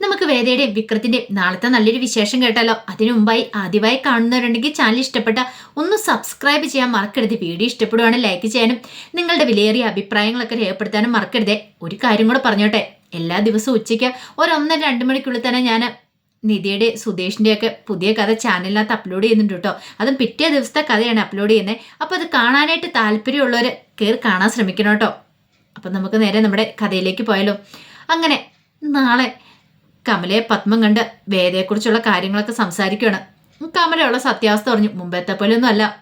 നമുക്ക് വേദയുടെയും വിക്രത്തിന്റെയും നാളത്തെ നല്ലൊരു വിശേഷം കേട്ടാലോ? അതിനു മുമ്പായി ആദ്യമായി കാണുന്നവരുണ്ടെങ്കിൽ ചാനൽ ഇഷ്ടപ്പെട്ട ഒന്ന് സബ്സ്ക്രൈബ് ചെയ്യാൻ മറക്കരുത്. വീഡിയോ ഇഷ്ടപ്പെടുവാണെങ്കിൽ ലൈക്ക് ചെയ്യാനും നിങ്ങളുടെ വിലയേറിയ അഭിപ്രായങ്ങളൊക്കെ രേഖപ്പെടുത്താനും മറക്കരുതേ. ഒരു കാര്യം കൂടെ പറഞ്ഞോട്ടെ. എല്ലാ ദിവസവും ഉച്ചയ്ക്ക് ഒരൊന്നര രണ്ട് മണിക്കുള്ളിൽ തന്നെ ഞാൻ നിധിയുടെ സുധേഷിന്റെയൊക്കെ പുതിയ കഥ ചാനലിനകത്ത് അപ്ലോഡ് ചെയ്യുന്നുണ്ട് കേട്ടോ. അതും പിറ്റേ ദിവസത്തെ കഥയാണ് അപ്ലോഡ് ചെയ്യുന്നത്. അപ്പോൾ അത് കാണാനായിട്ട് താല്പര്യമുള്ളവർ കയറി കാണാൻ ശ്രമിക്കണം കേട്ടോ. അപ്പം നമുക്ക് നേരെ നമ്മുടെ കഥയിലേക്ക് പോയാലോ. അങ്ങനെ നാളെ കമലയെ പത്മം കണ്ട് വേദയെക്കുറിച്ചുള്ള കാര്യങ്ങളൊക്കെ സംസാരിക്കുകയാണ്. കമലയുള്ള സത്യാവസ്ഥ പറഞ്ഞു. മുമ്പത്തെ പോലെയൊന്നും അല്ല.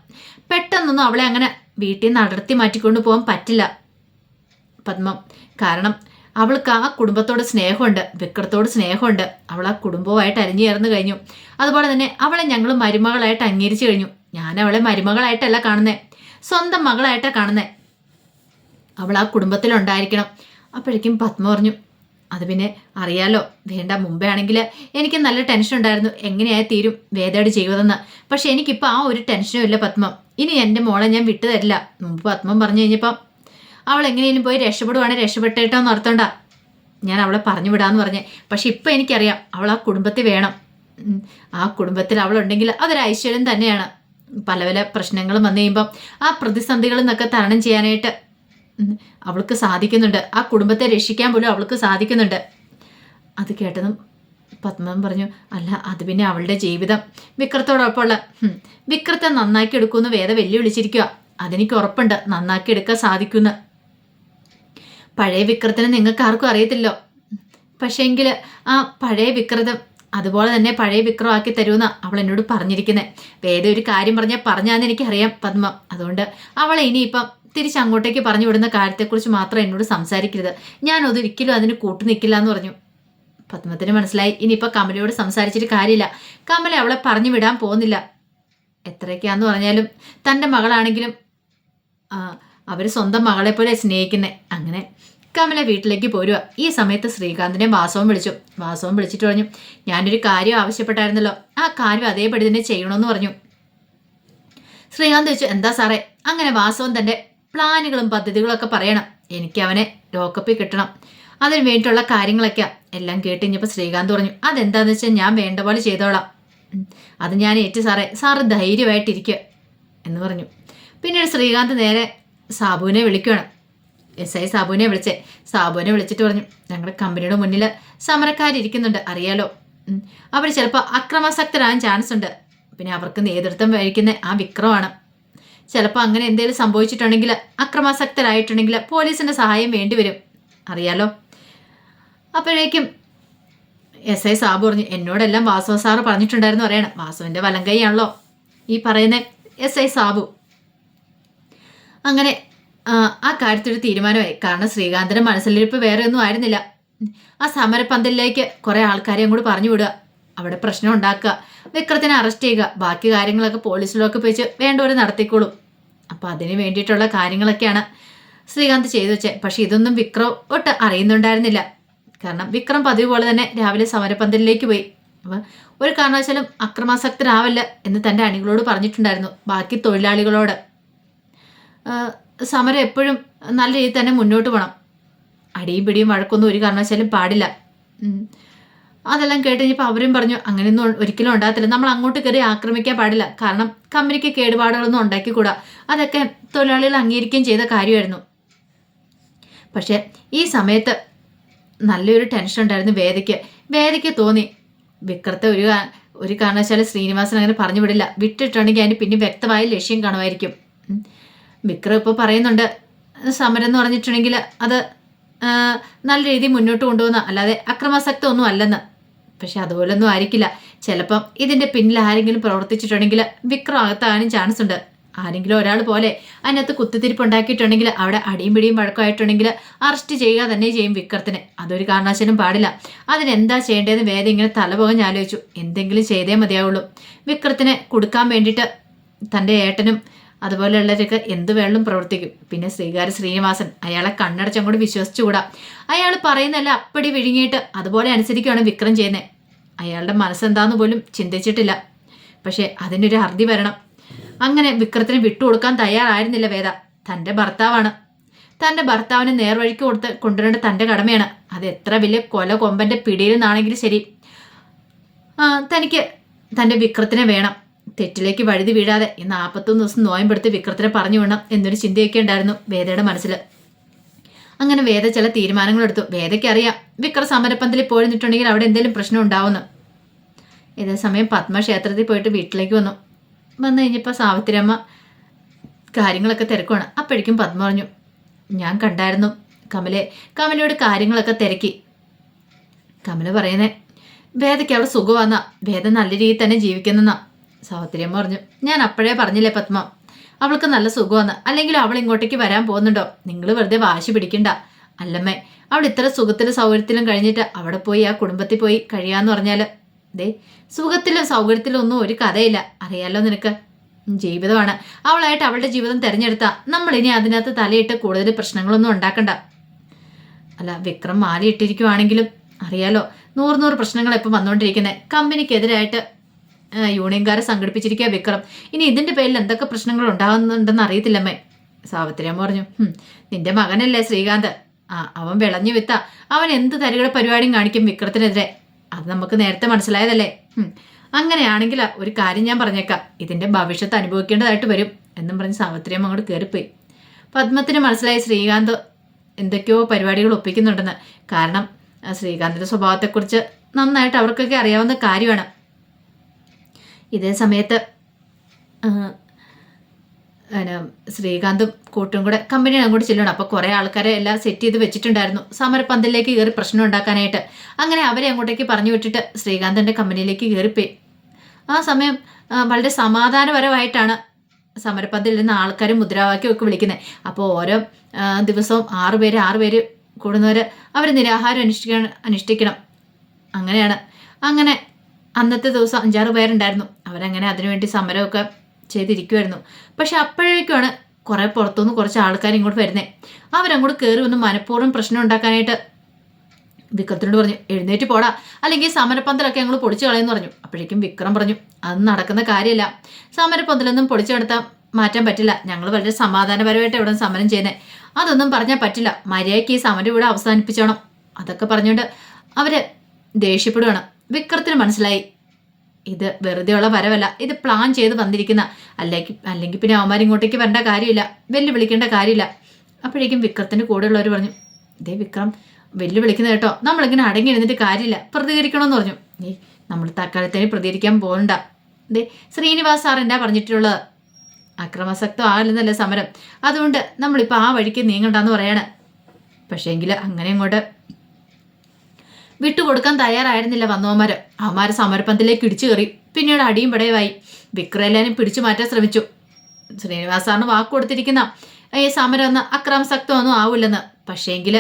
പെട്ടെന്നൊന്നും അവളെ അങ്ങനെ വീട്ടിൽ നിന്ന് അടർത്തി മാറ്റിക്കൊണ്ട് പോകാൻ പറ്റില്ല. പത്മം കാരണം അവൾക്ക് ആ കുടുംബത്തോട് സ്നേഹമുണ്ട്. വിക്രത്തോട് സ്നേഹമുണ്ട്. അവൾ ആ കുടുംബവുമായിട്ട് അരിഞ്ഞു ചേർന്ന് കഴിഞ്ഞു. അതുപോലെ തന്നെ അവളെ ഞങ്ങൾ മരുമകളായിട്ട് അംഗീകരിച്ചു കഴിഞ്ഞു. ഞാൻ അവളെ മരുമകളായിട്ടല്ല കാണുന്നത് സ്വന്തം മകളായിട്ടാണ് കാണുന്നത് അവൾ ആ കുടുംബത്തിലുണ്ടായിരിക്കണം. അപ്പോഴേക്കും പത്മ പറഞ്ഞു അത് പിന്നെ അറിയാലോ. വേണ്ട മുമ്പേ ആണെങ്കിൽ എനിക്ക് നല്ല ടെൻഷൻ ഉണ്ടായിരുന്നു. എങ്ങനെയായി തീരും വേദയുടെ ജീവിതമെന്ന് പക്ഷെ എനിക്കിപ്പോൾ ആ ഒരു ടെൻഷനും ഇല്ല പത്മം. ഇനി എന്റെ മോളെ ഞാൻ വിട്ടു തരില്ല. മുമ്പ് പത്മം പറഞ്ഞു കഴിഞ്ഞപ്പം അവൾ എങ്ങനെയും പോയി രക്ഷപ്പെടുവാണെങ്കിൽ രക്ഷപ്പെട്ടേട്ടോ നടത്തണ്ട ഞാൻ അവളെ പറഞ്ഞു വിടാന്ന് പറഞ്ഞേ. പക്ഷെ ഇപ്പം എനിക്കറിയാം അവൾ ആ കുടുംബത്തിൽ വേണം. ആ കുടുംബത്തിൽ അവളുണ്ടെങ്കിൽ അതൊരു ഐശ്വര്യം തന്നെയാണ്. പല പല പ്രശ്നങ്ങളും വന്നു കഴിയുമ്പം ആ പ്രതിസന്ധികളിൽ നിന്നൊക്കെ തരണം ചെയ്യാനായിട്ട് അവൾക്ക് സാധിക്കുന്നുണ്ട്. ആ കുടുംബത്തെ രക്ഷിക്കാൻ പോലും അവൾക്ക് സാധിക്കുന്നുണ്ട്. അത് കേട്ടതും പത്മം പറഞ്ഞു അല്ല അത് പിന്നെ അവളുടെ ജീവിതം. വിക്രത്തോടൊപ്പമുള്ള വിക്രത്തെ നന്നാക്കി എടുക്കുമെന്ന് വേദ വെല്ലുവിളിച്ചിരിക്കുക അതെനിക്ക് ഉറപ്പുണ്ട്. നന്നാക്കി എടുക്കാൻ സാധിക്കുമെന്ന്. പഴയ വിക്രത്തിനെ നിങ്ങൾക്ക് ആർക്കും അറിയത്തില്ലോ. പക്ഷേങ്കിൽ ആ പഴയ വിക്രതം അതുപോലെ തന്നെ പഴയ വിക്രമാക്കി തരുമെന്ന് അവൾ എന്നോട് പറഞ്ഞിരിക്കുന്നത് വേദ ഒരു കാര്യം പറഞ്ഞാൽ പറഞ്ഞാന്ന് എനിക്കറിയാം പത്മ. അതുകൊണ്ട് അവളെ ഇനിയിപ്പം തിരിച്ച് അങ്ങോട്ടേക്ക് പറഞ്ഞു വിടുന്ന കാര്യത്തെക്കുറിച്ച് മാത്രം എന്നോട് സംസാരിക്കരുത്. ഞാൻ ഒരിക്കലും അതിന് കൂട്ടു നിൽക്കില്ല എന്ന് പറഞ്ഞു. പത്മത്തിന് മനസ്സിലായി. ഇനിയിപ്പോൾ കമലയോട് സംസാരിച്ചിട്ട് കാര്യമില്ല. കമല അവളെ പറഞ്ഞു വിടാൻ പോകുന്നില്ല. എത്രയൊക്കെയാന്ന് പറഞ്ഞാലും തന്റെ മകളാണെങ്കിലും അവർ സ്വന്തം മകളെ പോലെ സ്നേഹിക്കുന്നത് അങ്ങനെ കമല വീട്ടിലേക്ക് പോരുക ഈ സമയത്ത് ശ്രീകാന്തിനെ വാസവും വിളിച്ചു. വാസവും വിളിച്ചിട്ട് പറഞ്ഞു ഞാനൊരു കാര്യം ആവശ്യപ്പെട്ടായിരുന്നല്ലോ. ആ കാര്യം അതേപടി തന്നെ ചെയ്യണമെന്ന് പറഞ്ഞു. ശ്രീകാന്ത് ചോദിച്ചു എന്താ സാറേ? അങ്ങനെ വാസവും തന്റെ പ്ലാനുകളും പദ്ധതികളൊക്കെ പറയണം. എനിക്ക് അവനെ ലോക്കപ്പിൽ കിട്ടണം. അതിന് വേണ്ടിയിട്ടുള്ള കാര്യങ്ങളൊക്കെ എല്ലാം കേട്ട് കഴിഞ്ഞപ്പോൾ ശ്രീകാന്ത് പറഞ്ഞു അതെന്താന്ന് വെച്ചാൽ ഞാൻ വേണ്ട പോലെ ചെയ്തോളാം. അത് ഞാൻ ഏറ്റു സാറേ. സാറ് ധൈര്യമായിട്ടിരിക്കുക എന്ന് പറഞ്ഞു. പിന്നീട് ശ്രീകാന്ത് നേരെ സാബുവിനെ വിളിക്കുകയാണ്. എസ് ഐ സാബുവിനെ വിളിച്ചേ. സാബുവിനെ വിളിച്ചിട്ട് പറഞ്ഞു ഞങ്ങളുടെ കമ്പനിയുടെ മുന്നിൽ സമരക്കാരിയ്ക്കുന്നുണ്ട് അറിയാലോ? അവർ ചിലപ്പോൾ അക്രമാസക്തരാകാൻ ചാൻസ് ഉണ്ട് പിന്നെ അവർക്ക് നേതൃത്വം വഹിക്കുന്ന ആ വിക്രമാണ്. ചിലപ്പോൾ അങ്ങനെ എന്തെങ്കിലും സംഭവിച്ചിട്ടുണ്ടെങ്കിൽ അക്രമാസക്തരായിട്ടുണ്ടെങ്കിൽ പോലീസിന്റെ സഹായം വേണ്ടിവരും അറിയാലോ? അപ്പോഴേക്കും എസ് ഐ സാബു പറഞ്ഞു എന്നോടെല്ലാം വാസവ സാറ് പറഞ്ഞിട്ടുണ്ടായിരുന്നു പറയണം. വാസുവിന്റെ വലം ഈ പറയുന്ന എസ് ഐ സാബു. അങ്ങനെ ആ, കാര്യത്തിൽ തീരുമാനമായി. കാരണം ശ്രീകാന്തിന്റെ മനസ്സിലിരിപ്പ് വേറെ ഒന്നും ആയിരുന്നില്ല. ആ സമരപ്പന്തലിലേക്ക് കുറേ ആൾക്കാരെ അങ്ങോട്ട് പറഞ്ഞു വിടുക. അവിടെ പ്രശ്നം ഉണ്ടാക്കുക വിക്രത്തിനെ അറസ്റ്റ് ചെയ്യുക ബാക്കി കാര്യങ്ങളൊക്കെ പോലീസിലൊക്കെ വെച്ച് വേണ്ടവരെ നടത്തിക്കോളും. അപ്പോൾ അതിന് വേണ്ടിയിട്ടുള്ള കാര്യങ്ങളൊക്കെയാണ് ശ്രീകാന്ത് ചെയ്തു വെച്ചത് പക്ഷേ ഇതൊന്നും വിക്രം ഒട്ട് അറിയുന്നുണ്ടായിരുന്നില്ല. കാരണം വിക്രം പതിവ് പോലെ തന്നെ രാവിലെ സമരപന്തലിലേക്ക് പോയി. അപ്പം ഒരു കാരണവശാലും അക്രമാസക്തരാവല്ല എന്ന് തന്റെ അണികളോട് പറഞ്ഞിട്ടുണ്ടായിരുന്നു ബാക്കി തൊഴിലാളികളോട്. സമരം എപ്പോഴും നല്ല രീതിയിൽ തന്നെ മുന്നോട്ട് പോകണം അടിയും പിടിയും വഴക്കൊന്നും ഒരു കാരണവശാലും പാടില്ല. അതെല്ലാം കേട്ട് കഴിഞ്ഞപ്പോൾ അവരും പറഞ്ഞു അങ്ങനെയൊന്നും ഒരിക്കലും ഉണ്ടാകത്തില്ല. നമ്മൾ അങ്ങോട്ട് കയറി ആക്രമിക്കാൻ പാടില്ല. കാരണം കമ്പനിക്ക് കേടുപാടുകളൊന്നും ഉണ്ടാക്കിക്കൂടാ. അതൊക്കെ തൊഴിലാളികൾ അംഗീകരിക്കുകയും ചെയ്ത കാര്യമായിരുന്നു. പക്ഷേ ഈ സമയത്ത് നല്ലൊരു ടെൻഷൻ ഉണ്ടായിരുന്നു വേദയ്ക്ക്. വേദയ്ക്ക് തോന്നി വിക്രത്തെ ഒരു ഒരു കാരണവശാലും ശ്രീനിവാസൻ അങ്ങനെ പറഞ്ഞു വിടില്ല. വിട്ടിട്ടുണ്ടെങ്കിൽ അതിന് പിന്നെ വ്യക്തമായ ലക്ഷ്യം കാണുമായിരിക്കും. വിക്രം ഇപ്പോൾ പറയുന്നുണ്ട് സമരം എന്ന് പറഞ്ഞിട്ടുണ്ടെങ്കിൽ അത് നല്ല രീതിയിൽ മുന്നോട്ട് കൊണ്ടുപോകുന്ന അല്ലാതെ അക്രമാസക്തം ഒന്നും അല്ലെന്ന്. പക്ഷെ അതുപോലൊന്നും ആയിരിക്കില്ല. ചിലപ്പം ഇതിന്റെ പിന്നിൽ ആരെങ്കിലും പ്രവർത്തിച്ചിട്ടുണ്ടെങ്കിൽ വിക്രം അകത്താകാനും ചാൻസ് ഉണ്ട്. ആരെങ്കിലും ഒരാൾ പോലെ അതിനകത്ത് കുത്തിത്തിരിപ്പ് ഉണ്ടാക്കിയിട്ടുണ്ടെങ്കിൽ അവിടെ അടിയും പിടിയും വഴക്കമായിട്ടുണ്ടെങ്കിൽ അറസ്റ്റ് ചെയ്യുക തന്നെ ചെയ്യും വിക്രത്തിന്. അതൊരു കാരണവശാലും പാടില്ല. അതിനെന്താ ചെയ്യേണ്ടതെന്ന് വേദം ഇങ്ങനെ തലപോകഞ്ഞ് ആലോചിച്ചു. എന്തെങ്കിലും ചെയ്തേ മതിയാവുള്ളൂ. വിക്രത്തിന് കൊടുക്കാൻ വേണ്ടിയിട്ട് തന്റെ ഏട്ടനും അതുപോലെയുള്ളവരൊക്കെ എന്ത് വേണമെങ്കിലും പ്രവർത്തിക്കും. പിന്നെ ശ്രീകാര ശ്രീനിവാസൻ അയാളെ കണ്ണടച്ചങ്ങോട്ട് വിശ്വസിച്ചുകൂടാ. അയാൾ പറയുന്നതല്ല അപ്പടി വിഴുങ്ങിയിട്ട് അതുപോലെ അനുസരിക്കുകയാണ് വിക്രം ചെയ്യുന്നത്. അയാളുടെ മനസ്സെന്താന്ന് പോലും ചിന്തിച്ചിട്ടില്ല. പക്ഷേ അതിനൊരു ഹർദി വരണം. അങ്ങനെ വിക്രത്തിന് വിട്ടുകൊടുക്കാൻ തയ്യാറായിരുന്നില്ല വേദ. തന്റെ ഭർത്താവാണ്. തന്റെ ഭർത്താവിന് നേർവഴിക്ക് കൊടുത്ത് കൊണ്ടുവരേണ്ട തന്റെ കടമയാണ്. അത് എത്ര വലിയ കൊല കൊമ്പന്റെ പിടിയിൽ നിന്നാണെങ്കിലും ശരി തനിക്ക് തന്റെ വിക്രത്തിനെ വേണം. തെറ്റിലേക്ക് വഴുതി വീഴാതെ ഈ നാൽപ്പത്തൊന്ന് ദിവസം നോയമ്പെടുത്ത് വിക്രത്തിനെ പറഞ്ഞു വേണം എന്നൊരു ചിന്തയൊക്കെ ഉണ്ടായിരുന്നു വേദയുടെ മനസ്സിൽ അങ്ങനെ വേദ ചില തീരുമാനങ്ങൾ എടുത്തു വേദയ്ക്ക് അറിയാം. വിക്ര സമരപ്പന്തിൽ പോയിരുന്നിട്ടുണ്ടെങ്കിൽ അവിടെ എന്തെങ്കിലും പ്രശ്നം ഉണ്ടാവുന്നു ഇതേ സമയം പത്മ ക്ഷേത്രത്തിൽ പോയിട്ട് വീട്ടിലേക്ക് വന്നു. വന്നു കഴിഞ്ഞപ്പോൾ സാവിത്രിയമ്മ കാര്യങ്ങളൊക്കെ തിരക്കുവാണ്. അപ്പോഴേക്കും പത്മ പറഞ്ഞു ഞാൻ കണ്ടായിരുന്നു. കമലെ കമലയോട് കാര്യങ്ങളൊക്കെ തിരക്കി. കമല പറയുന്നേ വേദയ്ക്ക് അവിടെ സുഖമാന്നാ. വേദ നല്ല രീതിയിൽ തന്നെ ജീവിക്കുന്നെന്നാ. സാവിത്രിയമ്മ പറഞ്ഞു ഞാൻ അപ്പോഴേ പറഞ്ഞില്ലേ പത്മ? അവൾക്ക് നല്ല സുഖമാണ്. അല്ലെങ്കിൽ അവൾ ഇങ്ങോട്ടേക്ക് വരാൻ പോകുന്നുണ്ടോ? നിങ്ങൾ വെറുതെ വാശി പിടിക്കണ്ട. അല്ലമ്മേ അവൾ ഇത്ര സുഖത്തിലും സൗകര്യത്തിലും കഴിഞ്ഞിട്ട് അവിടെ പോയി ആ കുടുംബത്തിൽ പോയി കഴിയാന്ന് പറഞ്ഞാൽ ദേ സുഖത്തിലും സൗകര്യത്തിലും ഒന്നും ഒരു കഥയില്ല. അറിയാലോ നിനക്ക്? ജീവിതമാണ്. അവളായിട്ട് അവളുടെ ജീവിതം തിരഞ്ഞെടുത്ത. നമ്മൾ ഇനി അതിനകത്ത് തലയിട്ട് കൂടുതൽ പ്രശ്നങ്ങളൊന്നും ഉണ്ടാക്കണ്ട. അല്ല വിക്രം മാലയിട്ടിരിക്കുവാണെങ്കിലും അറിയാലോ? നൂറ് നൂറ് പ്രശ്നങ്ങൾ ഇപ്പം വന്നുകൊണ്ടിരിക്കുന്നത് കമ്പനിക്കെതിരായിട്ട് യൂണിയൻകാരെ സംഘടിപ്പിച്ചിരിക്കുക വിക്രം. ഇനി ഇതിന്റെ പേരിൽ എന്തൊക്കെ പ്രശ്നങ്ങൾ ഉണ്ടാകുന്നുണ്ടെന്ന് അറിയത്തില്ലമ്മേ. സാവിത്രിയമ്മ പറഞ്ഞു നിന്റെ മകനല്ലേ ശ്രീകാന്ത്? ആ അവൻ വിളഞ്ഞു വിത്ത. അവൻ എന്ത് തരികട പരിപാടിയും കാണിക്കും വിക്രത്തിനെതിരെ. അത് നമുക്ക് നേരത്തെ മനസ്സിലായതല്ലേ? അങ്ങനെയാണെങ്കിൽ ഒരു കാര്യം ഞാൻ പറഞ്ഞേക്കാം. ഇതിന്റെ ഭവിഷ്യത്ത് അനുഭവിക്കേണ്ടതായിട്ട് വരും എന്നും പറഞ്ഞ് സാവിത്രിയമ്മ അങ്ങോട്ട് കയറിപ്പോയി. പത്മത്തിന് മനസ്സിലായി ശ്രീകാന്ത് എന്തൊക്കെയോ പരിപാടികൾ ഒപ്പിക്കുന്നുണ്ടെന്ന്. കാരണം ശ്രീകാന്തിന്റെ സ്വഭാവത്തെക്കുറിച്ച് നന്നായിട്ട് അവർക്കൊക്കെ അറിയാവുന്ന കാര്യമാണ്. ഇതേ സമയത്ത് ശ്രീകാന്തും കൂട്ടും കൂടെ കമ്പനി അങ്ങോട്ട് ചെല്ലണം അപ്പോൾ കുറേ ആൾക്കാരെ എല്ലാം സെറ്റ് ചെയ്ത് വെച്ചിട്ടുണ്ടായിരുന്നു. സമരപ്പന്തലിലേക്ക് കയറി പ്രശ്നം ഉണ്ടാക്കാനായിട്ട്. അങ്ങനെ അവരെ അങ്ങോട്ടേക്ക് പറഞ്ഞു വിട്ടിട്ട് ശ്രീകാന്തന്റെ കമ്പനിയിലേക്ക് കയറിപ്പോയി. ആ സമയം വളരെ സമാധാനപരമായിട്ടാണ് സമരപ്പന്തലിൽ നിന്ന് ആൾക്കാരും മുദ്രാവാക്യമൊക്കെ വിളിക്കുന്നത്. അപ്പോൾ ഓരോ ദിവസവും ആറുപേര് പേര് ആറു പേര് കൂടുന്നവർ അവർ നിരാഹാരം അനുഷ്ഠിക്കണം അനുഷ്ഠിക്കണം. അങ്ങനെയാണ്. അങ്ങനെ അന്നത്തെ ദിവസം അഞ്ചാറ് പേരുണ്ടായിരുന്നു. അവരങ്ങനെ അതിനുവേണ്ടി സമരമൊക്കെ ചെയ്തിരിക്കുമായിരുന്നു പക്ഷെ അപ്പോഴേക്കുമാണ് കുറേ പുറത്തുനിന്ന് കുറച്ച് ആൾക്കാർ ഇങ്ങോട്ട് വരുന്നത് അവരങ്ങോട്ട് കയറി വന്ന് മനഃപൂർവം പ്രശ്നം ഉണ്ടാക്കാനായിട്ട് വിക്രത്തിനോട് പറഞ്ഞു എഴുന്നേറ്റ് പോടാ. അല്ലെങ്കിൽ സമരപ്പന്തലൊക്കെ ഞങ്ങൾ പൊടിച്ചു കളയെന്ന് പറഞ്ഞു. അപ്പോഴേക്കും വിക്രം പറഞ്ഞു അത് നടക്കുന്ന കാര്യമില്ല. സമരപ്പന്തലൊന്നും പൊടിച്ചു കിടത്താൻ മാറ്റാൻ പറ്റില്ല. ഞങ്ങൾ വളരെ സമാധാനപരമായിട്ട് എവിടെ സമരം ചെയ്യുന്നത് അതൊന്നും പറഞ്ഞാൽ പറ്റില്ല. മര്യാദയ്ക്ക് ഈ സമരം ഇവിടെ അവസാനിപ്പിച്ചോണം. അതൊക്കെ പറഞ്ഞുകൊണ്ട് അവർ ദേഷ്യപ്പെടുകയാണ് വിക്രത്തിന് മനസ്സിലായി ഇത് വെറുതെയുള്ള വരവല്ല. ഇത് പ്ലാൻ ചെയ്ത് വന്നിരിക്കുന്ന. അല്ലെങ്കിൽ അല്ലെങ്കിൽ പിന്നെ അവന്മാർ ഇങ്ങോട്ടേക്ക് വരേണ്ട കാര്യമില്ല. വെല്ലുവിളിക്കേണ്ട കാര്യമില്ല. അപ്പോഴേക്കും വിക്രത്തിന്റെ കൂടെയുള്ളവർ പറഞ്ഞു ഇതേ വിക്രം വെല്ലുവിളിക്കുന്ന കേട്ടോ. നമ്മളിങ്ങനെ അടങ്ങി ഇരുന്നിട്ട് കാര്യമില്ല. പ്രതികരിക്കണമെന്ന് പറഞ്ഞു. ഏയ് നമ്മൾ തക്കാലത്തേന് പ്രതികരിക്കാൻ പോകണ്ട. ദേ ശ്രീനിവാസ് സാർ എന്താ പറഞ്ഞിട്ടുള്ളത്? അക്രമാസക്തം ആകില്ലെന്നല്ലേ സമരം. അതുകൊണ്ട് നമ്മളിപ്പോൾ ആ വഴിക്ക് നീങ്ങണ്ടെന്ന് പറയാണ്. പക്ഷേങ്കിൽ അങ്ങനെ അങ്ങോട്ട് വിട്ടുകൊടുക്കാൻ തയ്യാറായിരുന്നില്ല വന്നവന്മാര്. അവന്മാര് സമരപ്പന്തിലേക്ക് ഇടിച്ചു കയറി. പിന്നീട് അടിയും പടയുമായി. വിക്രലാനും പിടിച്ചു മാറ്റാൻ ശ്രമിച്ചു. ശ്രീനിവാസാണ് വാക്ക് കൊടുത്തിരിക്കുന്ന ഈ സമരം ഒന്ന് അക്രമസക്തമൊന്നും ആവില്ലെന്ന്. പക്ഷേങ്കിൽ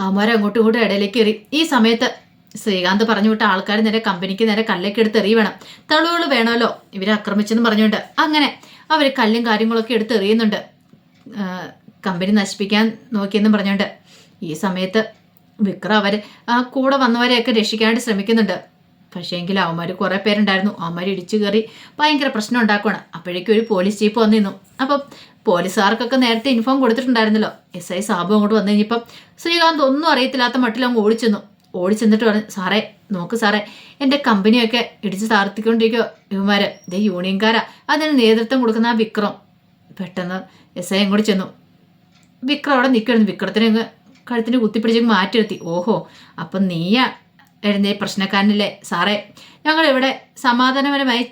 അവന്മാർ അങ്ങോട്ടും ഇങ്ങോട്ടും ഇടയിലേക്ക് എറി ഈ സമയത്ത് ശ്രീകാന്ത് പറഞ്ഞു വിട്ട ആൾക്കാർ നേരെ കമ്പനിക്ക് നേരെ കല്ലേക്ക് എടുത്ത് എറി വേണം തെളിവുകൾ വേണമല്ലോ? ഇവരെ ആക്രമിച്ചെന്ന് പറഞ്ഞുകൊണ്ട്. അങ്ങനെ അവർ കല്ലും കാര്യങ്ങളൊക്കെ എടുത്ത് എറിയുന്നുണ്ട്. കമ്പനി നശിപ്പിക്കാൻ നോക്കിയെന്നും പറഞ്ഞുകൊണ്ട്. ഈ സമയത്ത് വിക്രം അവർ ആ കൂടെ വന്നവരെയൊക്കെ രക്ഷിക്കാനായിട്ട് ശ്രമിക്കുന്നുണ്ട്. പക്ഷേ എങ്കിൽ അവന്മാർ കുറേ പേരുണ്ടായിരുന്നു. അവന്മാർ ഇടിച്ചു കയറി ഭയങ്കര പ്രശ്നം ഉണ്ടാക്കുവാണ്. അപ്പോഴേക്കും ഒരു പോലീസ് ജീപ്പ് വന്നിരുന്നു അപ്പം പോലീസുകാർക്കൊക്കെ നേരത്തെ ഇൻഫോം കൊടുത്തിട്ടുണ്ടായിരുന്നല്ലോ. എസ് ഐ സാബു അങ്ങോട്ട് വന്നു കഴിഞ്ഞപ്പം ശ്രീകാന്ത് ഒന്നും അറിയത്തില്ലാത്ത മട്ടിൽ അങ്ങ് ഓടിച്ചെന്നു. ഓടിച്ചെന്നിട്ട് പറഞ്ഞു സാറേ നോക്ക് സാറേ എന്റെ കമ്പനിയൊക്കെ ഇടിച്ച് താർത്തിക്കൊണ്ടിരിക്കുക ഇവന്മാര്. ഇതേ യൂണിയൻകാരാ. അതിന് നേതൃത്വം കൊടുക്കുന്ന ആ വിക്രം. പെട്ടെന്ന് എസ് ഐ അങ്ങോട്ട് ചെന്നു. വിക്രം അവിടെ നിൽക്കുന്നു വിക്രത്തിനെ കഴുത്തിന് കുത്തിപ്പിടിച്ച് മാറ്റി നിർത്തി ഓഹോ അപ്പം നീയാ എഴുന്നേ പ്രശ്നക്കാരനല്ലേ? സാറേ ഞങ്ങൾ ഇവിടെ സമാധാനപരമായി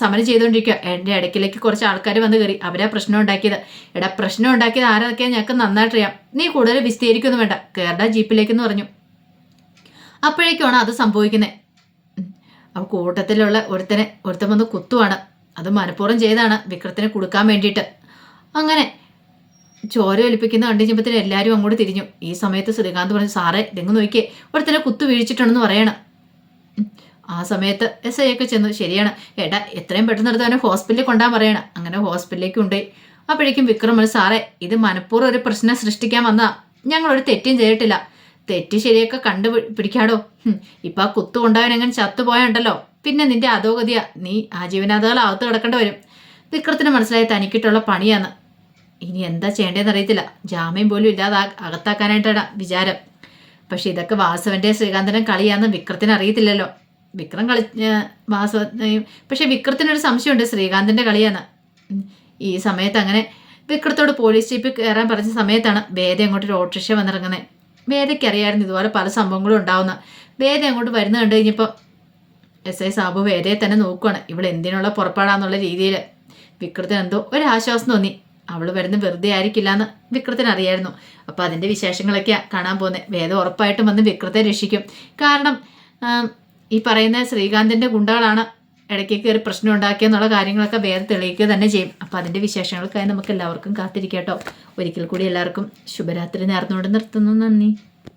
സമരം ചെയ്തുകൊണ്ടിരിക്കുക എന്റെ ഇടയ്ക്കിലേക്ക് കുറച്ച് ആൾക്കാർ വന്ന് കയറി. അവരാ പ്രശ്നം ഉണ്ടാക്കിയത്. എടാ പ്രശ്നം ഉണ്ടാക്കിയത് ആരൊക്കെയാണ് ഞങ്ങൾക്ക് നന്നായിട്ട് അറിയാം നീ കൂടുതൽ വിസ്തീരിക്കൊന്നും വേണ്ട. കയറട ജീപ്പിലേക്കെന്ന് പറഞ്ഞു. അപ്പോഴേക്കുമാണ് അത് സംഭവിക്കുന്നത് ആ കൂട്ടത്തിലുള്ള ഒരുത്തനെ ഒരുത്തൻ വന്ന് കുത്തുവാണ്. അത് മനഃപൂർവം ചെയ്താണ് വിക്രത്തിന് കൊടുക്കാൻ വേണ്ടിയിട്ട്. അങ്ങനെ ചോര ഒലിപ്പിക്കുന്ന കണ്ടു എല്ലാവരും അങ്ങോട്ട് തിരിഞ്ഞു. ഈ സമയത്ത് ശ്രീകാന്ത് പറഞ്ഞു സാറേ ഇതെങ്ങ് നോക്കിയേ? ഒരുത്തനെ കുത്തു വീഴ്ചിട്ടുണ്ടെന്ന് പറയണം. ആ സമയത്ത് എസ് ഐ ഒക്കെ ചെന്നു. ശരിയാണ്. ഏട്ടാ എത്രയും പെട്ടെന്ന് എടുത്ത് അവനെ ഹോസ്പിറ്റലിൽ കൊണ്ടാൻ പറയണം. അങ്ങനെ ഹോസ്പിറ്റലിലേക്ക് ഉണ്ട് അപ്പോഴേക്കും വിക്രം സാറേ ഇത് മനഃപൂർവം ഒരു പ്രശ്നം സൃഷ്ടിക്കാൻ വന്നാ ഞങ്ങളൊരു തെറ്റും ചെയ്തിട്ടില്ല. തെറ്റ് ശരിയൊക്കെ കണ്ടു പിടിക്കാടോ? ഇപ്പൊ ആ കുത്തു കൊണ്ടാവൻ എങ്ങനെ ചത്തുപോയുണ്ടല്ലോ? പിന്നെ നിന്റെ അധോഗതിയാ. നീ ആജീവനാഥകൾ അകത്ത് കിടക്കേണ്ടി വരും. വിക്രത്തിന് മനസ്സിലായി തനിക്കിട്ടുള്ള പണിയാന്ന്. ഇനി എന്താ ചെയ്യേണ്ടതെന്ന് അറിയത്തില്ല. ജാമ്യം പോലും ഇല്ലാതെ അകത്താക്കാനായിട്ടാണ് വിചാരം. പക്ഷെ ഇതൊക്കെ വാസവന്റെ ശ്രീകാന്തനും കളിയാന്ന് വിക്രത്തിന് അറിയത്തില്ലല്ലോ. വിക്രം കളി വാസവ പക്ഷെ വിക്രത്തിനൊരു സംശയമുണ്ട് ശ്രീകാന്തിന്റെ കളിയാന്ന്. ഈ സമയത്ത് അങ്ങനെ വിക്രത്തോട് പോലീസ് ജീപ്പിൽ കയറാൻ പറഞ്ഞ സമയത്താണ് വേദ അങ്ങോട്ട് ഒരു ഓട്ടോറിക്ഷ വന്നിറങ്ങുന്നത് വേദയ്ക്ക് അറിയായിരുന്നു ഇതുപോലെ പല സംഭവങ്ങളും ഉണ്ടാവുന്ന. വേദ അങ്ങോട്ട് വരുന്ന കണ്ടു കഴിഞ്ഞപ്പോൾ എസ് ഐ സാബു വേദയെ തന്നെ നോക്കുവാണ്. ഇവിടെ എന്തിനുള്ള പുറപ്പാടാന്നുള്ള രീതിയിൽ വിക്രത്തിന് എന്തോ ഒരു ആശ്വാസം തോന്നി. അവൾ വരുന്ന വെറുതെ ആയിരിക്കില്ല എന്ന് വിക്രത്തിന് അറിയായിരുന്നു. അപ്പോൾ അതിന്റെ വിശേഷങ്ങളൊക്കെയാണ് കാണാൻ പോകുന്നത് വേദം ഉറപ്പായിട്ടും വന്ന് വിക്രത്തെ രക്ഷിക്കും. കാരണം ഈ പറയുന്ന ശ്രീകാന്തിന്റെ ഗുണ്ടകളാണ് ഇടയ്ക്ക് കയറി പ്രശ്നം ഉണ്ടാക്കിയെന്നുള്ള കാര്യങ്ങളൊക്കെ വേറെ തെളിയിക്കുക തന്നെ ചെയ്യും. അപ്പോൾ അതിന്റെ വിശേഷങ്ങൾക്കായി നമുക്ക് എല്ലാവർക്കും കാത്തിരിക്കാം കേട്ടോ. ഒരിക്കൽ കൂടി എല്ലാവർക്കും ശുഭരാത്രി നേർന്നുകൊണ്ട് നിർത്തുന്നു. നന്ദി.